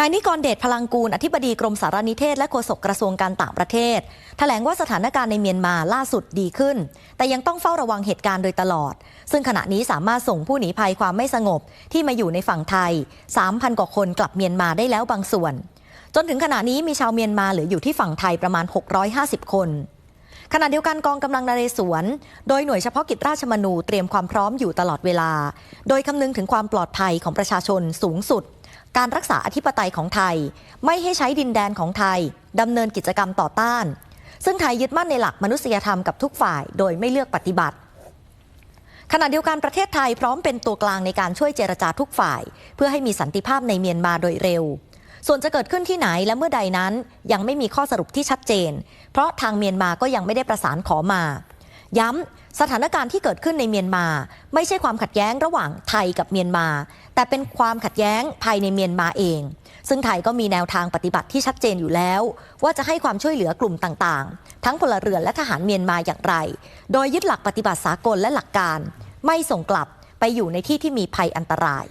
นายนิกรเดชพลังกูล อธิบดีกรมสารนิเทศและโฆษกกระทรวงการต่างประเทศแถลงว่าสถานการณ์ในเมียนมาล่าสุดดีขึ้น แต่ยังต้องเฝ้าระวังเหตุการณ์โดยตลอด ซึ่งขณะนี้สามารถส่งผู้หนีภัยความไม่สงบที่มาอยู่ในฝั่งไทย 3,000 กว่าคนกลับเมียนมาได้แล้วบางส่วน จนถึงขณะนี้มีชาวเมียนมาเหลืออยู่ที่ฝั่งไทยประมาณ 650 คนขณะเดียวกันกองกำลังนเรศวร โดยหน่วยเฉพาะกิจราชมนูเตรียมความพร้อมอยู่ตลอดเวลา โดยคำนึงถึงความปลอดภัยของประชาชนสูงสุด การรักษาอธิปไตยของไทย ไม่ให้ใช้ดินแดนของไทยดำเนินกิจกรรมต่อต้าน ซึ่งไทยยึดมั่นในหลักมนุษยธรรมกับทุกฝ่ายโดยไม่เลือกปฏิบัติ ขณะเดียวกันประเทศไทยพร้อมเป็นตัวกลางในการช่วยเจรจาทุกฝ่าย เพื่อให้มีสันติภาพในเมียนมาโดยเร็ว ส่วนจะเกิดขึ้นที่ไหนและเมื่อใดนั้นยังไม่มีข้อสรุปที่ชัดเจน เพราะทางเมียนมาก็ยังไม่ได้ประสานขอมา ย้ำสถานการณ์ที่เกิดขึ้นในเมียนมา ไม่ใช่ความขัดแย้งระหว่างไทยกับเมียนมา แต่เป็นความขัดแย้งภายในเมียนมาเอง ซึ่งไทยก็มีแนวทางปฏิบัติที่ชัดเจนอยู่แล้ว ว่าจะให้ความช่วยเหลือกลุ่มต่างๆ ทั้งพลเรือนและทหารเมียนมาอย่างไร โดยยึดหลักปฏิบัติสากลและหลักการ ไม่ส่งกลับไปอยู่ในที่ที่มีภัยอันตราย